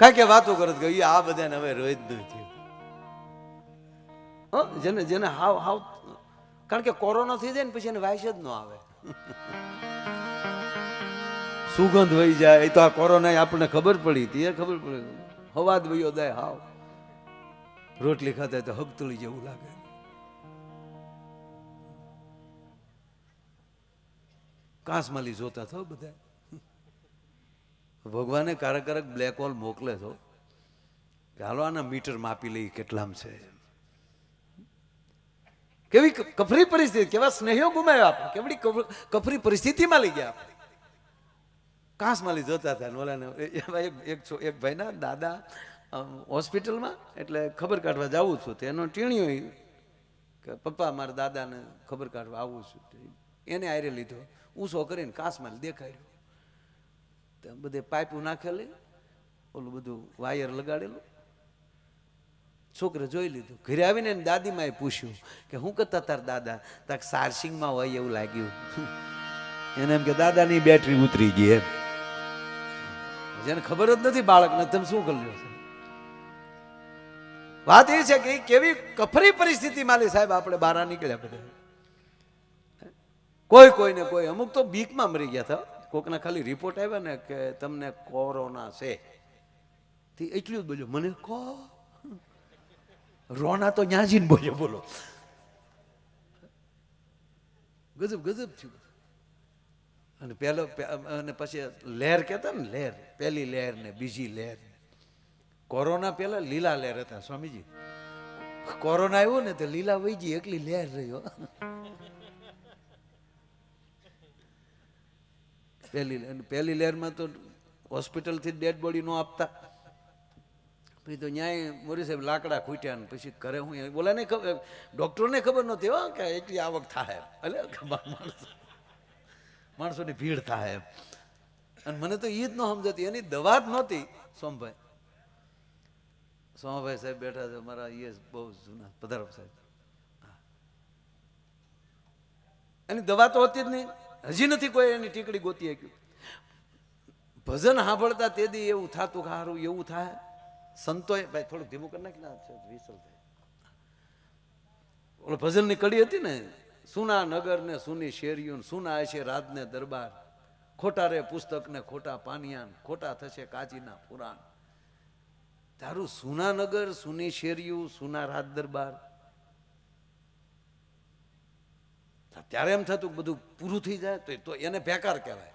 કાંઈ કે વાતો કરત કે આ બધાને હવે રોજ જ નથી હં? જેને જેને હાવ હાવ કારણ કે કોરોના થઈ જાય ને પછી એને વાયસ જ ન આવે. સુગંધ વહી જાય. એ તો આ કોરોના આપણને ખબર પડી હતી એ ખબર પડી હવાદ વયો દે હાવ. રોટલી ખાતા તો હગતળી જેવું લાગે. કાંસમાલી જોતા થો બધા. ભગવાને કારક બ્લેક હોલ મોકલે છો ચાલો આના મીટર માપી લઈ કેટલામ છે. કેવી કફરી પરિસ્થિતિ, કેવા સ્નેહો ગુમાવ્યા આપણે કેવડી કફરી પરિસ્થિતિમાં લઈ ગયા આપણે લઈ જોતા હતા ઓલાને એક એક ભાઈના દાદા હોસ્પિટલમાં, એટલે ખબર કાઢવા જાવું છું. તેનો ટીણિયો કે, પપ્પા, મારા દાદાને ખબર કાઢવા આવું છું. એને આયરે લીધો. ઊંસો કરીને કાંસમાં દેખાડ્યો. તો બધે પાઇપું નાખેલી, ઓલું બધું વાયર લગાડેલું. છોકરે જોઈ લીધું. ઘરે આવીને દાદીમાએ પૂછ્યું કે હું કરતા તાર દાદા? તાક સારસિંગમાં હોય એવું લાગ્યું. એને એમ કે, દાદાની બેટરી ઉતરી ગઈ એમ. જેને ખબર જ નથી બાળકને, તમે શું કરી છે? વાત એ છે કે કેવી કફરી પરિસ્થિતિ માલી સાહેબ આપણે બહાર નીકળ્યા બધા. કોઈ કોઈને કોઈ, અમુક તો બીકમાં મરી ગયા હતા. કોકના ખાલી રિપોર્ટ આવ્યા ને કે તમને કોરોના છે. તે એટલું જ બોલ્યો, મને કો? રોના તો ન્યા ને બોલ્યો, બોલો. ગજબ ગજબ થયું અને પહેલો અને પછી લહેર કહેતા ને લહેર, પહેલી લહેર ને બીજી લહેર કોરોના પહેલા લીલા લહેર હતા, સ્વામીજી. કોરોના આવ્યો ને તો લીલા ગઈ, એકલી લહેર રહ્યો પહેલી પહેલી લહેરમાં તો હોસ્પિટલથી ડેડ બોડી નો આપતા. પછી તો ન્યાય મોરી સાહેબ લાકડા ખૂટ્યા ને પછી ઘરે હું બોલા નહીં ખબર ડૉક્ટરને ખબર નહોતી હો કે એટલી આવક થાય એટલે માણસો માણસોની ભીડ થાય એમ. અને મને તો એ ન સમજાતી. એની દવા જ નહોતી. સોમભાઈ. સોમભાઈ સાહેબ બેઠા છે, મારા એ બહુ જૂના, પધારો સાહેબ. એની દવા તો હતી જ નહીં. હજી નથી કોઈ એની ટીકડી ગોતી શક્યું ભજન સાંભળતા તે દી એવું થતું કે એવું થાય. સંતોએ, ભાઈ, થોડુંક ધીમું કરી નાખી, ના વિસલ થાય. ઓલો ભજનની કડી હતી ને, સુના નગર ને સુની શેરીઓ સુના છે રાત ને દરબાર. ખોટા રે પુસ્તક ને ખોટા પાનિયાન ખોટા થશે કાચીના પુરાણ. તારું સુના નગર, સુની શેરિયું સુના રાત દરબાર. ત્યારે એમ થતું કે બધું પૂરું થઈ જાય તો તો એને ભેકાર કહેવાય.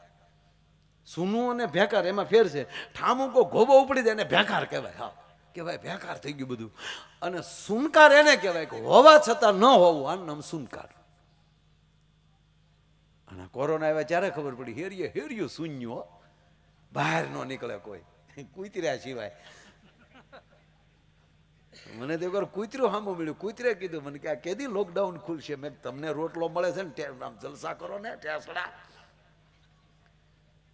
સૂનું અને ભેકાર એમાં ફેર છે. ઠામું કો ગોબો ઉપડી જાય એને ભેકાર કહેવાય. હા. કહેવાય ભેકાર થઈ ગયું બધું. અને સુનકાર એને કહેવાય કે હોવા છતાં ન હોવું આ નામ સુનકાર. અને કોરોના આવ્યા ત્યારે ખબર પડી, હેરીએ હેરિયો શૂન્યો. બહાર ન નીકળે કોઈ. કૂતર્યા સિવાય. મને તો એકવાર કૂતરું સામું મળ્યું. કૂતરે કીધું, મને કે આ કેદી લોકડાઉન ખુલશે? મેં તમને રોટલો મળે છે ને આમ જલસા કરો ને ટેસડા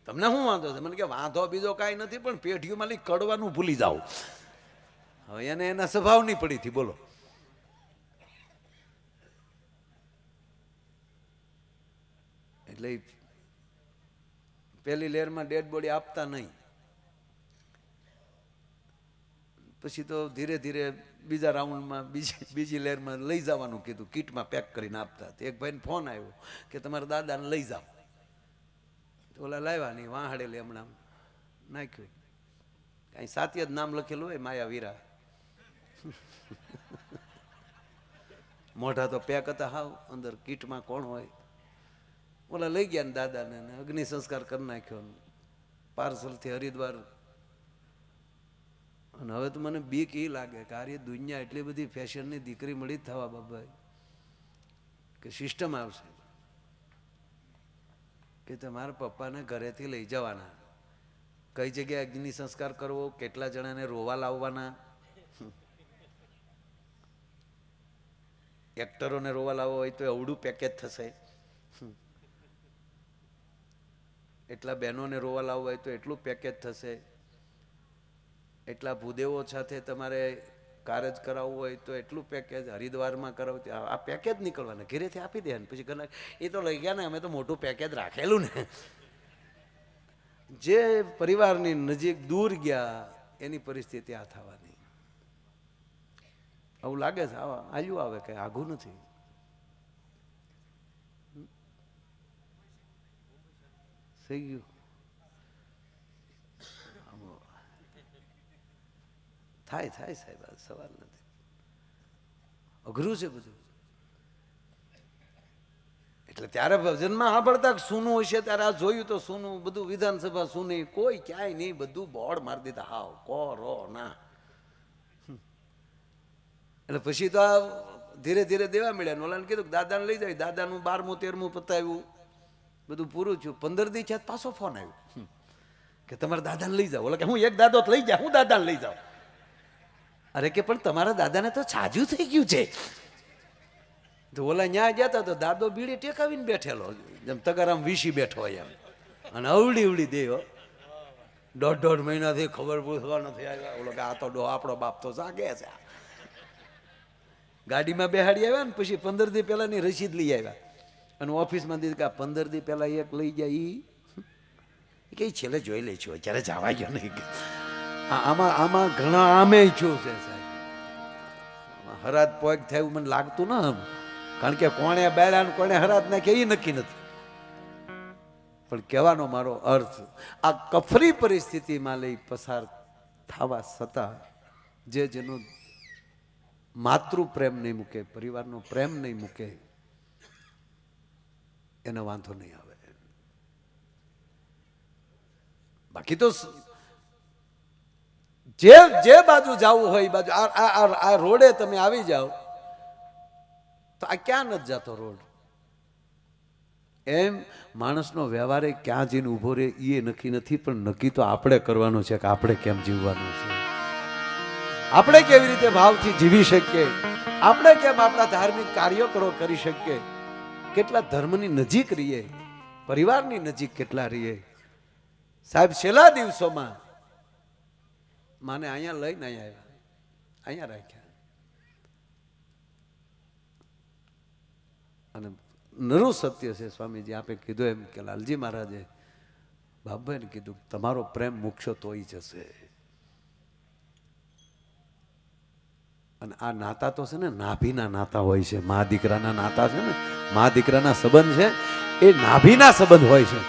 તમને શું વાંધો છે? મને કે વાંધો બીજો કાંઈ નથી, પણ પેઢીઓમાં લઈ કડવાનું ભૂલી જાઓ. હવે એને એના સ્વભાવની પડી હતી, બોલો. એટલે પહેલી લહેરમાં ડેડ બોડી આપતા નહીં. પછી તો ધીરે ધીરે બીજા રાઉન્ડમાં, બીજી બીજી લહેરમાં લઈ જવાનું કીધું. કીટમાં પેક કરીને આપતા એક ભાઈને ફોન આવ્યો કે તમારા દાદાને લઈ જાઓ. ઓલા લાવ્યા નહીં વાહાડેલી હમણાં નાખ્યું. કાંઈ સાત્ય જ નામ લખેલું હોય, માયા વીરા. મોઢા તો પેક હતા હાવ, અંદર કીટમાં કોણ હોય. ઓલા લઈ ગયા ને દાદાને અગ્નિ સંસ્કાર કરી નાખ્યો પાર્સલથી હરિદ્વાર અને હવે તો મને બીક એ લાગે કે આ દુનિયા એટલી બધી ફેશનની દીકરી મળી જ થવા બાબાઈ કે સિસ્ટમ આવશે. કે તમારા પપ્પાને ઘરેથી લઈ જવાના. કઈ જગ્યાએ અગ્નિ સંસ્કાર કરવો, કેટલા જણાને રોવા લાવવાના. એક્ટરોને રોવા લાવવો હોય તો અવડું પેકેજ થશે. એટલા બહેનોને રોવા લાવવા હોય તો એટલું પેકેજ થશે. એટલા ભૂદેવો સાથે તમારે કારજ કરાવવું હોય તો એટલું પેકેજ હરિદ્વારમાં કરાવું આ પેકેજ નીકળવાના. ઘેરેથી આપી દે ને પછી ઘણા એ તો લઈ ગયા ને, અમે તો મોટું પેકેજ રાખેલું ને. જે પરિવારની નજીક દૂર ગયા, એની પરિસ્થિતિ આ થવાની. આવું લાગે છે, આવા આયુ આવે કઈ આઘું નથી. થઈ ગયું. થાય થાય સાહેબ સવાલ નથી. અઘરું છે બધું એટલે ત્યારે ભજનમાં સાંભળતા સૂનું હશે ત્યારે આ જોયું તો સૂનું, બધું વિધાનસભા સૂની, કોઈ ક્યાંય નહીં, બધું બોર્ડ મારી દીધા. હાવ કો રો ના. એટલે પછી તો આ ધીરે ધીરે દેવા મળ્યા ઓલાને કીધું દાદાને લઈ જાય દાદાનું બારમું, તેરમું પતાવ્યું. બધું પૂરું થયું. પંદર દી પાછો ફોન આવ્યો. કે તમારા દાદાને લઈ જાઓ. ઓલા કે હું એક દાદો લઈ જાઉં, હું દાદાને લઈ જાઉં. અરે કે પણ તમારા દાદાને તો છાજું થઈ ગયું છે. તો ઓલા ન્યા ગયા હતા તો દાદો બીડી ટેકાવીને બેઠેલો. જેમ તગારામ વીસી બેઠો હોય એમ. અને અવડી ઉવડી દે હો. દોઢ દોઢ મહિનાથી ખબર પૂછવા નથી આવ્યા. ઓલો કે આ તો ડો, આપણો બાપ તો જાગે છે. ગાડીમાં બેહાડી આવ્યા ને પછી પંદર દી પહેલાંની રસીદ લઈ આવ્યા. અને ઓફિસમાં દીધી કે પંદર દી પહેલાં એક લઈ જાય એ કે છેલ્લે જોઈ લઈશું, અત્યારે જવા ગયો નહીં. આમાં આમાં ઘણા આમે છું સાહેબ. હરાત પોઈક થયું મને લાગતું ના આમ. કારણ કે કોણે બેડા ને કોણે હરાત નાખે એ નક્કી નથી. પણ કહેવાનો મારો અર્થ, આ કફરી પરિસ્થિતિમાં લઈ પસાર થવા છતાં જે જેનો માતૃ પ્રેમ નહીં મૂકે, પરિવારનો પ્રેમ નહીં મૂકે, એને વાંધો નહીં આવે. બાકી તો જે જે બાજુ જવું હોય એ બાજુ. આ રોડે તમે આવી જાઓ તો આ ક્યાં નથી જતો રોડ? એમ માણસનો વ્યવહારે ક્યાં જઈને ઊભો રહે એ નક્કી નથી, પણ નક્કી તો આપણે કરવાનું છે કે આપણે કેમ જીવવાનું છે. આપણે કેવી રીતે ભાવથી જીવી શકીએ? આપણે કેમ આપણા ધાર્મિક કાર્યો કરો કરી શકીએ? કેટલા ધર્મની નજીક રહીએ? પરિવારની નજીક કેટલા રહીએ? સાહેબ, છેલ્લા દિવસોમાં માને અહીંયા લઈને અહીંયા આવ્યા અહીંયા રાખ્યા અને નરું સત્ય છે સ્વામીજી, આપે કીધું એમ કે લાલજી મહારાજે બાબાને કીધું, તમારો પ્રેમ મુખ્ય તોય જશે. અને આ નાતા તો છે ને, નાભીના નાતા હોય છે. મા દીકરાના નાતા છે ને, મા દીકરાના સંબંધ છે, એ નાભીના સંબંધ હોય છે.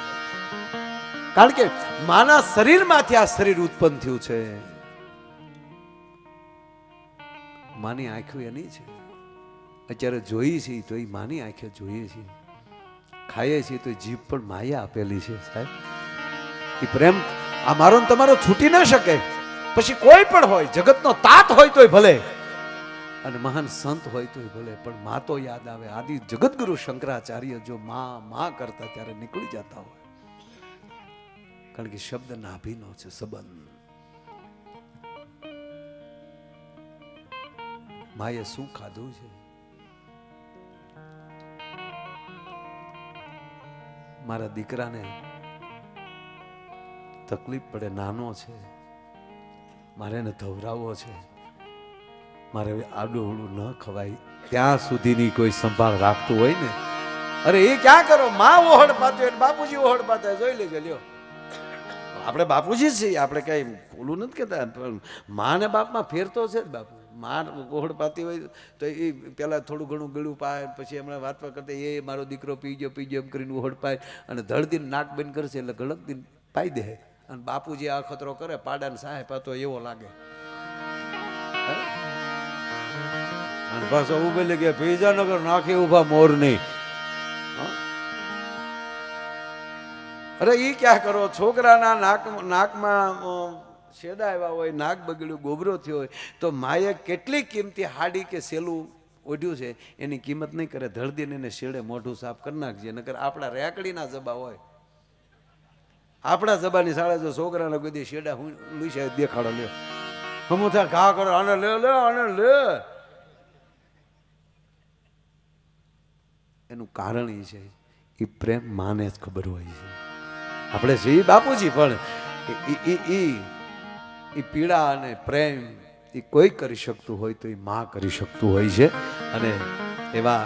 કારણ કે, માના શરીરમાંથી આ શરીર ઉત્પન્ન થયું છે. માની આંખો એની છે. અત્યારે જોઈએ છીએ તો એ માની આંખે જોઈએ છીએ. ખાઈએ છીએ તો જીભ પણ માયા આપેલી છે સાહેબ. એ પ્રેમ, આ મારો તમારો છૂટી ન શકે. પછી કોઈ પણ હોય, જગતનો તાત હોય તોય ભલે. અને મહાન સંત હોય તોય ભલે, પણ મા તો યાદ આવે. આદિ જગતગુરુ શંકરાચાર્ય જો મા મા કરતા ત્યારે નીકળી જતા હોય. કારણ કે શબ્દ નાભીનો છે સંબંધ. માએ શું ખાધું છે? મારા દીકરાને તકલીફ પડે, નાનો છે. મારે એને ધવરાવવો છે. મારે આડું ન ખવાય. ત્યાં સુધીની કોઈ સંભાળ રાખતું હોય ને? અરે એ ક્યાં કરો? માં ઓહડ પાતે બાપુજી ઓહડ પાતા જોઈ લેજો, લ્યો. આપણે બાપુજી જ છીએ, આપણે કઈ ઓલું નથી કહેતા પણ મા ને બાપમાં ફેરતો છે જ બાપુ. માં ઓહડ પાતી હોય તો એ પેલા થોડું ઘણું ગળું પાય, પછી હમણાં વાત કરતા એ મારો દીકરો પી ગયો પી ગયો એમ કરીને ઓહડ પાય અને ધડતી નાક બંધ કરશે એટલે ગળક દિન પાઈ દે. અને બાપુજી આ ખતરો કરે, પાડાને સાહેબ પાતો એવો લાગે. અને પાછો ઉભે કે પીજાનગર નાખી ઊભા મોર નહીં અરે એ ક્યાં કરો? છોકરાના નાક, નાકમાં અ, આવ્યા હોય નાક બગડ્યું ગોબરો થયો હોય તો માએ કેટલી કિંમતી હાડી કે સેલું ઓઢ્યું છે એની કિંમત નહીં કરે. ધળદીને એને શેડે મોઢું સાફ કરી નાખજે નકર આપણા રેકડીના જબા હોય. આપણા જબાની શાળા જો છોકરાને કોઈ શેડા હું લૂછાય દેખાડો લ્યો. હમું થાય ઘા કરો આને લે લે આને લે. એનું કારણ એ છે એ પ્રેમ માને જ ખબર હોય છે. આપણે શ્રી બાપુજી પણ ઈ- ઈ પીડા અને પ્રેમ એ કોઈ કરી શકતું હોય તો એ માં કરી શકતું હોય છે. અને એવા